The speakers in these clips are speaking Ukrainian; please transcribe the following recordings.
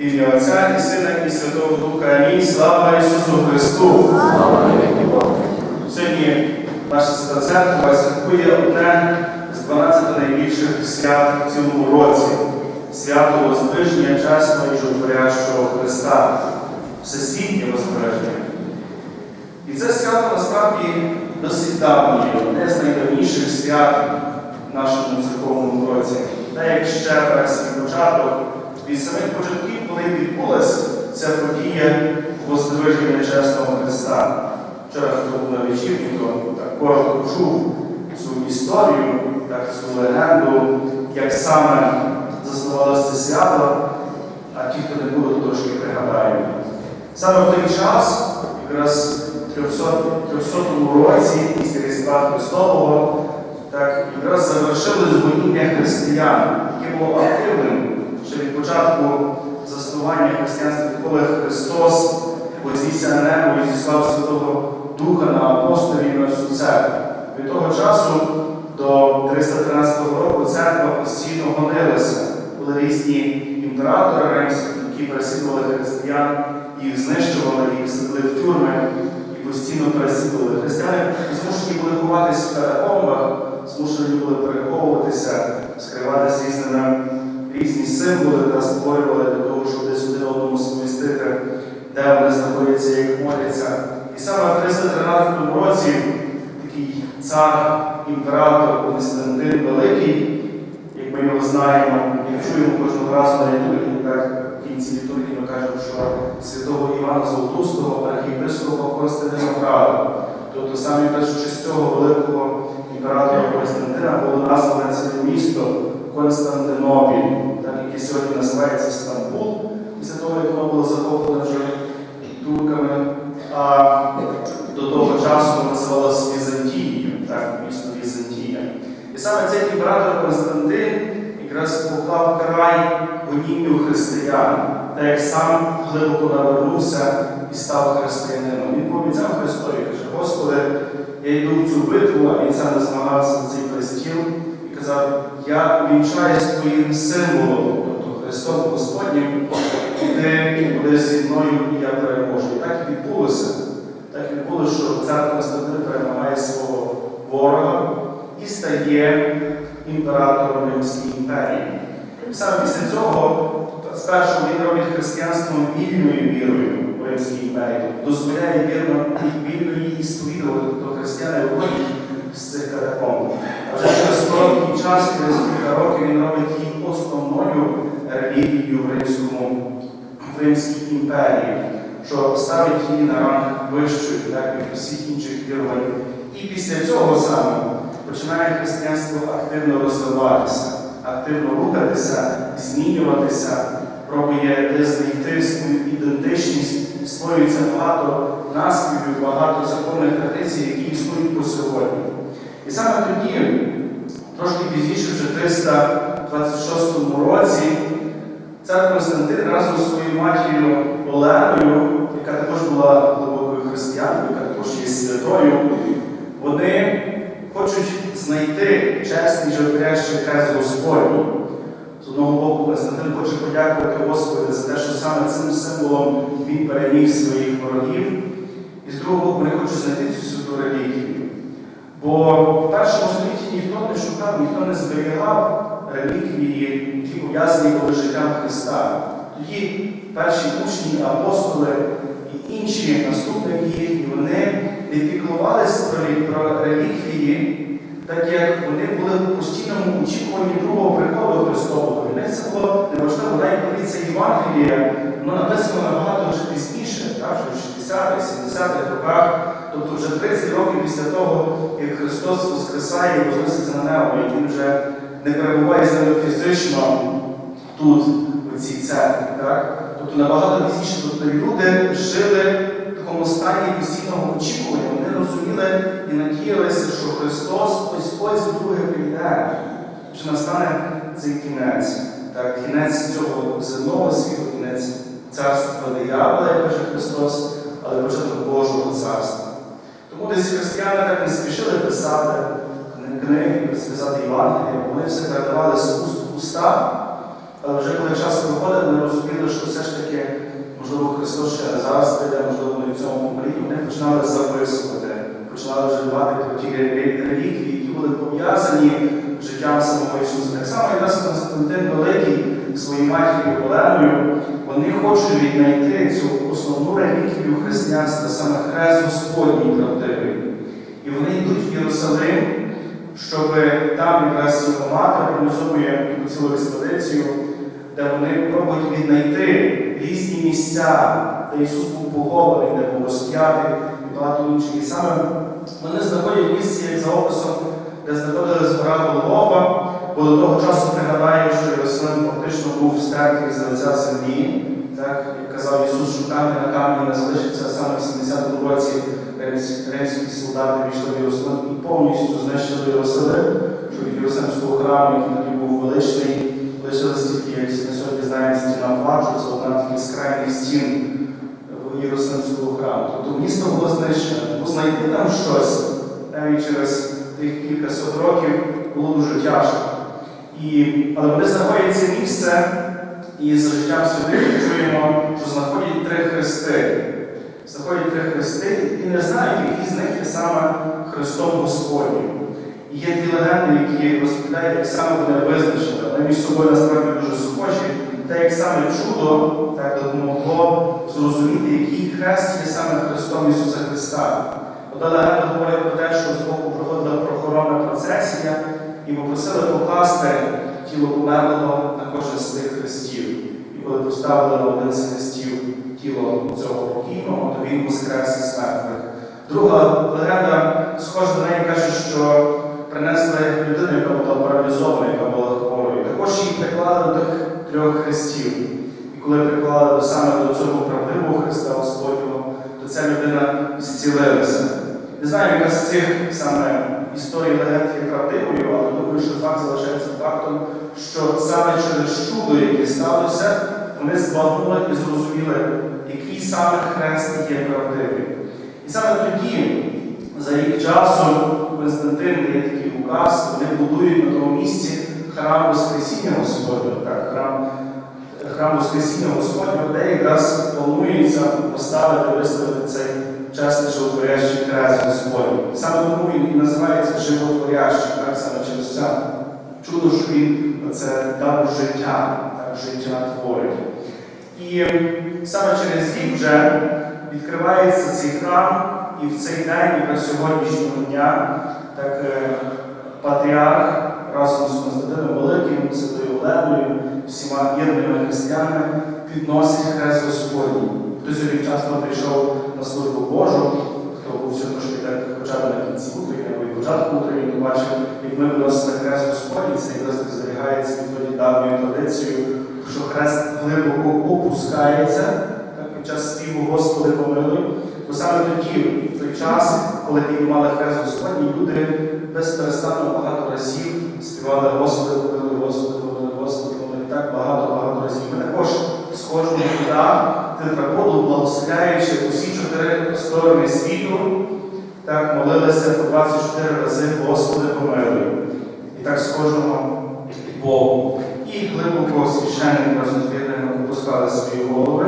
Ім'я Отця і Сина і Святого Духа. Амінь. Слава Ісусу Христу! Сьогодні наша Свята Церква святкує одне з 12 найбільших свят в цілому році свято Воздвиження чесного і животворящого Христа, всесвітнє Воздвиження. І це свято насправді досить давнє, одне з найдавніших свят в нашому церковному році. Та як ще перший початок, від самих початків, коли відбулася ця подія Воздвиження чесного Христа. Вчора хто був на вечірні, то так коротко чув цю історію, так, цю легенду, як саме заснувалося це свято, а ті, хто не були, то трошки пригадають. Саме в той час, якраз в 300, 300 році після Різдва Христового, так, якраз завершили згоніння християн, яке було активним початку заснування християнства, відколи Христос вознісся на небо і зіслав Святого Духа на апостолів і на всю церкву. Від того часу до 313 року церква постійно гонилася, були різні імператори римські, які переслідували християн, їх знищували, їх садили в тюрми і постійно переслідували. Християни змушені були ховатися в катакомбах, змушені були переховуватися, скриватися різними символи та створювали для того, щоб десь один одному сповістити, де вони знаходяться, як моляться. І саме в 313 році такий цар, імператор Константин Великий, як ми його знаємо, як чуємо кожного разу на літургії, так в кінці літургії ми кажемо, що святого Івана Золотустого, архієпископа Константинограда. Тобто саме першу честь цього великого імператора Константина було назване це місто Константинопіль, так, яке сьогодні називається Стамбул, після того, як воно було захоплене вже турками. А до того часу називалося Візантією, так, місто Візантія. І саме цей імператор Константин якраз поклав край гонінню християн, так як сам глибоко навернувся і став християнином. Він пообіцяв Христові, каже, Господи, я йду в цю битву, а він сам не змагався на цей престіл казав, я вінчаюсь твоїм символом, тобто Христом Господнім, і ти зі мною, і я переможу. І так і відбулося. Так і відбулося, що цар Константин перемагає свого ворога і стає імператором Римської імперії. Саме після цього, спершу він робить християнство вільною вірою в Римській імперії, дозволяє вірно вільно її сповідувати, тобто християни виходять з цих катакомб. А вже короткий час, через кілька років, він робить її основною релігією в Римському, в Римській імперії, що ставить її на ранг вищої, так від усіх інших вірувань. І після цього саме починає християнство активно розвиватися, активно рухатися, змінюватися, пробує знайти свою ідентичність, створюється багато наслідків, багато законних традицій, які існують по сьогодні. І саме тоді, трошки пізніше, вже в 326 році, цар Константин разом зі своєю матір'ю Оленою, яка також була глибокою християнкою, яка також є святою, вони хочуть знайти чесний животворящий хрест Господній. З одного боку, Константин хоче подякувати Господу за те, що саме цим символом він переміг своїх ворогів. І з другого боку, вони хочуть знайти цю святу релігію. Бо в першому столітті ніхто не шукав, ніхто не зберігав реліквії, які пов'язані були життям Христа. Тоді перші учні, апостоли і інші наступники їхні, вони не піклувалися про, реліквії, так як вони були в постійному очікуванні другого приходу Христового. Для них це було неважливо, навіть коли це Євангеліє, воно написано набагато вже пізніше, в 60-х, 70-х роках. Тобто вже 30 років після того, як Христос воскресає і возноситься на небо, і Він вже не перебуває нами фізично тут, у цій церкві. Так? Тобто набагато пізніше тобто люди жили в такому стані постійного очікування. Вони розуміли і надіялися, що Христос ось ось вдруге прийде, що настане цей кінець. Так, кінець цього земного світу, кінець царства диявола, як каже Христос, але початок Божого царства. Колись християни так не спішили писати книги, списати Євангелія, вони все передавали з уст в уста, але вже коли час проходив, вони розуміли, що все ж таки, можливо, Христос ще зараз прийде, можливо, не в цьому поколінні, вони починали записувати, починали вживати ті релігії, які були пов'язані життям самого Ісуса. Так само якраз Константин Великий своїй матір'ю Оленою, вони хочуть віднайти цю основну релігію християнства, саме Хрест Господній правдивий. І вони йдуть в Єрусалим, щоб там якраз його мати організує цілу експедицію, де вони пробують віднайти різні місця, де Ісус був похований, де був розп'ятий і багато інших. І саме вони знаходять місце як за описом де знаходилась гора Голгофа, бо до того часу пригадає, що Єрусалим фактично був стертий з лиця землі. Так, як казав Ісус, що камінь на камені не залишиться саме в 70-му році римські солдати війшли в Єрусалим і повністю знищили Єрусалим, що від Єрусалимського храму, який тоді був величний, лишилась тільки, як на сьогодні знаємо, стіна плачу, це одна таких з крайніх стін Єрусалимського храму. Тобто місто було знищено. Бо знайти там щось навіть через тих кількасот років було дуже тяжко. І, але вони знаходять це місце, і за життям святих чуємо, що знаходять три хрести. Знаходять три хрести і не знають, які з них є саме Христом Господнім. І є дві легенди, які розповідають, як саме вони визначили. Вони між собою насправді дуже схожі, те, як саме чудо так допомогло зрозуміти, який хрест є саме Христом Ісуса Христа. Одна легенда говорить про те, що з боку проходила прохоронна процесія і попросили покласти тіло померлого на кожен з тих хрестів. І коли поставили на один з хрестів тіло цього покійного, то він воскрес із мертвих. Друга легенда схожа на неї каже, що принесли людину, яка була паралізована, яка була хворою. Також її приклали до тих трьох хрестів. І коли приклали саме до цього правдивого Христа Господнього, то ця людина зцілилася. Не знаю, яка з цих саме історій легенд є правдивою, але думаю, що факт залишається фактом, що саме через чудо, яке сталося, вони збагнули і зрозуміли, який саме хрест є правдивий. І саме тоді, за рік часу, Константин дає такий указ, вони будують на тому місці храм Воскресіння Господнього, так, храм, храм Воскресіння Господнього, де якраз планується поставити, виставити цей чесний животворящий хрест Господній. Саме тому він і називається животворящий, так, саме через це чудо, що він це дав життя, так, життя творить. І саме через рік вже відкривається цей храм, і в цей день, якраз сьогоднішнього дня, так е, патріарх разом з Константином Великим, Святою Оленою, всіма вірними християнами підносить хрест Господній. Хто сьогодні часто прийшов на службу Божу, хто був сьогодні так хоча б на кінці утрення або і початку то бачив, як ми виносили хрест Господній, це якраз зберігається відтоді давньою традицією, що хрест глибоко опускається так, під час співу Господи помилуй. Бо саме тоді, в той час, коли піднімали хрест Господній, люди безперестанно багато разів співали Господи, помилуй, Господи, помилуй, Господи, помилуй, так багато-багато разів. Ми також схожимо туди, тетраподу, благословляючи усі чотири сторони світу, так молилися по 24 рази Господи, помилуй. І так схожимо Богу. І глибоко священник разом з вірними опускали свої голови.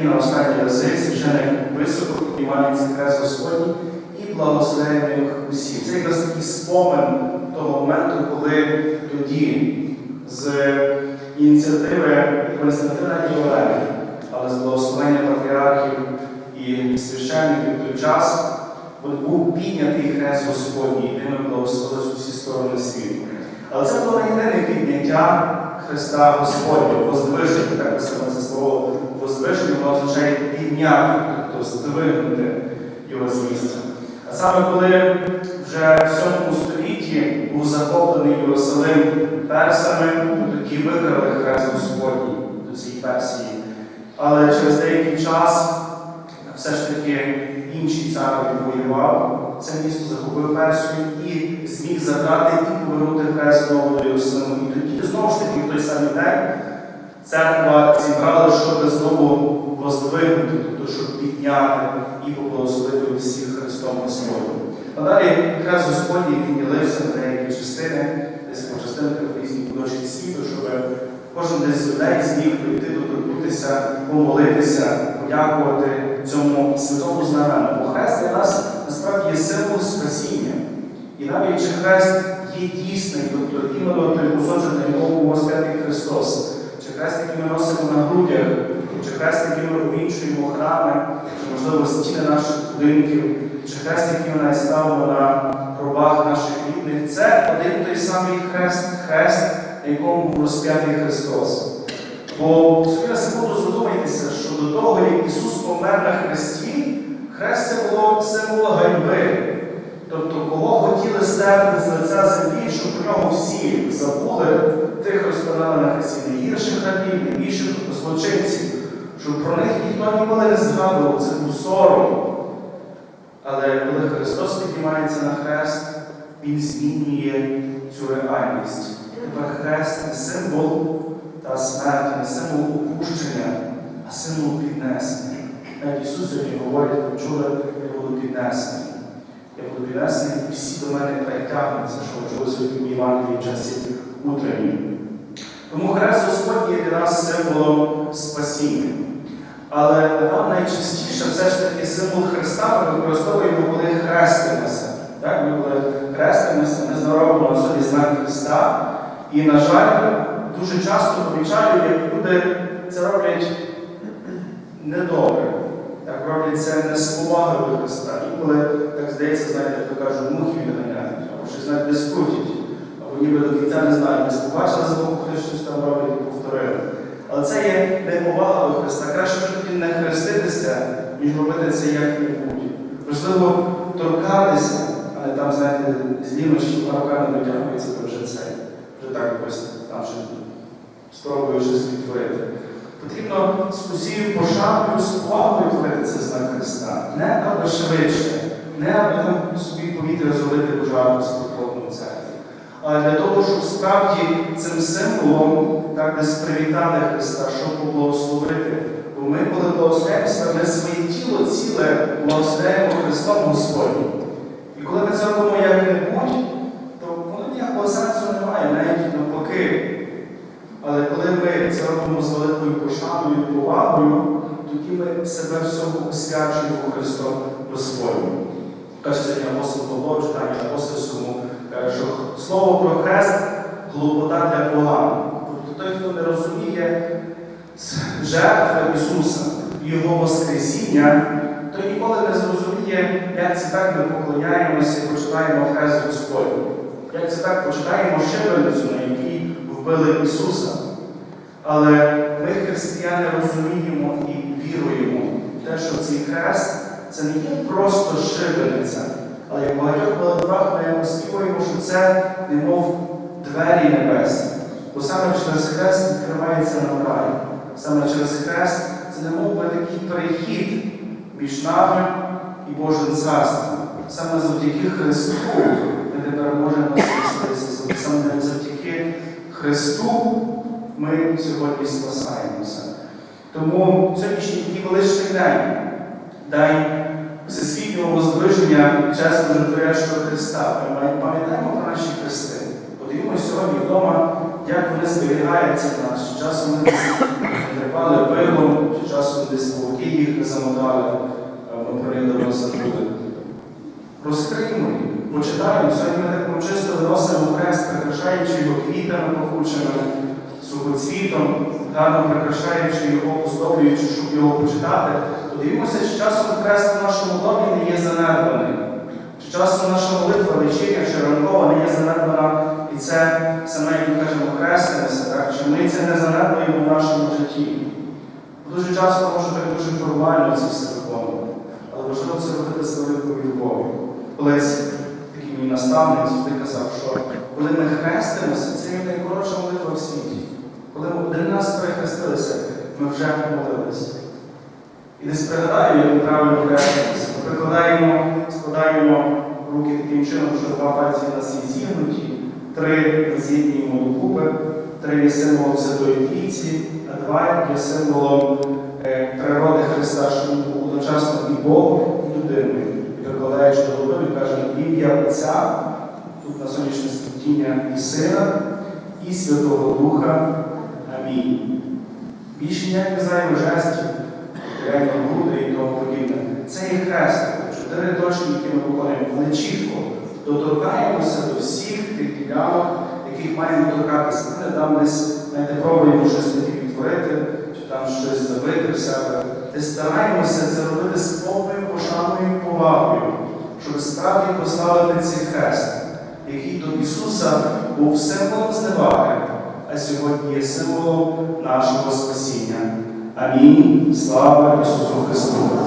І на останні рази священик високо піднімається хрест Господній і благословляє усіх. Це якраз такий спомин того моменту, коли тоді з ініціативи Константина Олени, але з благословення патріархів і священників той час був піднятий хрест Господній, і ними благословились усі сторони світу. Але це було не єдине підняття Христа Господнього, возвишення, так саме це слово возвишення, воно означає підняти, тобто здвигнути його з місця. А саме коли вже в 7 столітті був захоплений Єрусалим персами, тоді викрали хрест Господній до цієї Персії. Але через деякий час все ж таки інший цар воював, це місто захопив Персію і зміг забрати і повернути хрест знову до Єрусалиму. І тоді знову ж таки в той самий день церква зібрала, щоб знову воздвигнути, тобто щоб підняти і поблагословити всіх Христом Господнім. А далі хрест Господній він на деякі частини, десь по частинках в різні куточки світу, щоб кожен десь з людей зміг прийти, доторкнутися, помолитися, подякувати цьому святому знамену. Бо хрест для нас насправді є символ спасіння. І навіть чи хрест є дійсний, тобто іменно той кусочок, на якому Христос, чи хрест, який ми носимо на грудях, чи хрест, який ми увінчуємо храми, чи, можливо, стіни наших будинків, чи хрест, який ми ставимо на гробах наших рідних, це один той самий хрест, хрест, на якому був розп'ятий Христос. Бо собі на секунду задумайтеся, що до того, як Ісус помер на хресті, хрест це було символ ганьби. Тобто, кого хотіли стерти з лиця землі, щоб про нього всі забули, тих розпинали на хресті не гірших рабів, не більших злочинців, щоб про них ніхто ніколи не згадував, це був сором. Але коли Христос піднімається на хрест, Він змінює цю реальність. Тепер хрест не символ та смерті, не символ опущення, а символ піднесення. Навіть Ісус сьогодні говорить, почули, я буду піднесений. Я буду піднесений, і всі до мене притягнуться, що почули сьогодні в Євангелії в часі утренні. Тому хрест Господній є для нас символом спасіння. Але нам найчастіше все ж таки символ Христа ми використовуємо, коли хрестимося. Так? Ми коли хрестимося, ми заробимо на собі знак Христа. І, на жаль, дуже часто помічаю, як люди це роблять недобре. Так роблять це не з повагою до Христа. Інколи, так здається, знаєте, як то кажуть, мухи відганяють, або щось навіть десь або ніби до кінця не десь побачили з боку, хтось щось там робить і повторили. Але це є неповага до Христа. Краще тоді не хреститися, ніж робити це як-небудь. Важливо торкатися, а не там, знаєте, з лінощів на руками дотягується. Вже так якось там ще спробую щось відтворити. Потрібно з усією пошаною, повагою творити це знак Христа. Не аби швидше, не аби там собі повітря зробити пожарку з в церкві. Але для того, щоб справді цим символом так десь привітати Христа, щоб поблагословити. Бо ми, коли благословляємося, ми своє тіло ціле благословляємо Христом Господнім. І коли ми це робимо як-небудь, то воно ніякого сенсу немає, навіть навпаки. Але коли ми це робимо з великою пошаною і повагою, тоді ми себе всього освячуємо Христом Господнім. Каже сьогодні апостол Павло, читання апостольському, що слово про хрест глупота для поган. Тобто той, хто не розуміє жертви Ісуса Його Воскресіння, той ніколи не зрозуміє, як це так ми поклоняємося і почитаємо хрест Господній. Як це так почитаємо шибеницю, на якій вбили Ісуса. Але ми, християни, розуміємо і віруємо в те, що цей хрест це не є просто шибениця, але як багатьох молитвах ми оспівуємо, що це немов двері небесні. Бо саме через хрест відкривається нам рай. Саме через хрест це немов би такий перехід між нами і Божим царством. Саме завдяки Христу ми тепер можемо спастися. Саме завдяки Христу ми сьогодні спасаємося. Тому сьогоднішній величний день, день всесвітнього воздвиження чесно житворящого Христа. Ми пам'ятаємо про наші хрести. Подивимося сьогодні вдома, як вони зберігаються в нас. Чи часом ми десь трипали пилом, чи часом десь волки їх не замотали, ми про них давно забули. Розкриємо їх, почитаємо. Сьогодні ми так чисто виносимо хрест, прикрашаючи його квітами пахучими, сухоцвітом, гарно прикрашаючи його, оздоблюючи, щоб його почитати. Подивімося, чи часом хрест в нашому домі не є занедбаний. Чи часом наша молитва вечірня чи ранкова не є занедбана, і це саме, як ми кажемо, хрестимося, так? чи ми це не занедбуємо в нашому житті. Дуже часто може бути дуже формально це все виконувати, але важливо це робити з великою любов'ю. Колись такий мій наставник завжди казав, що коли ми хрестимося, це є найкоротша молитва в світі. Коли ми один раз перехрестилися, ми вже помолилися. І десь пригадаю, як правильно. Ми прикладаємо, складаємо руки таким чином, що два пальці у нас є зігнуті, три з'єднуємо докупи, три є символом Святої Трійці, а два є символом е, природи Христа, що він був одночасно і Богом, і людиною. І прикладаючи до голови, він каже, ім'я Отця, тут на сонячне світіння і Сина, і Святого Духа. Амінь. Більше ніяких зайвих жестів, реально груди і тому подібне. Це є хрест, чотири точки, які ми виконуємо, але чітко доторкаємося до всіх тих ділянок, яких маємо торкатися. Ми не там десь знаєте, пробуємо щось таке творити, чи там щось забити в себе. Ти стараємося це робити з повною пошаною повагою, щоб справді поставити цей хрест, який до Ісуса був символом зневаги, а сьогодні є символом нашого спасіння. Амінь. Слава Ісусу Христу!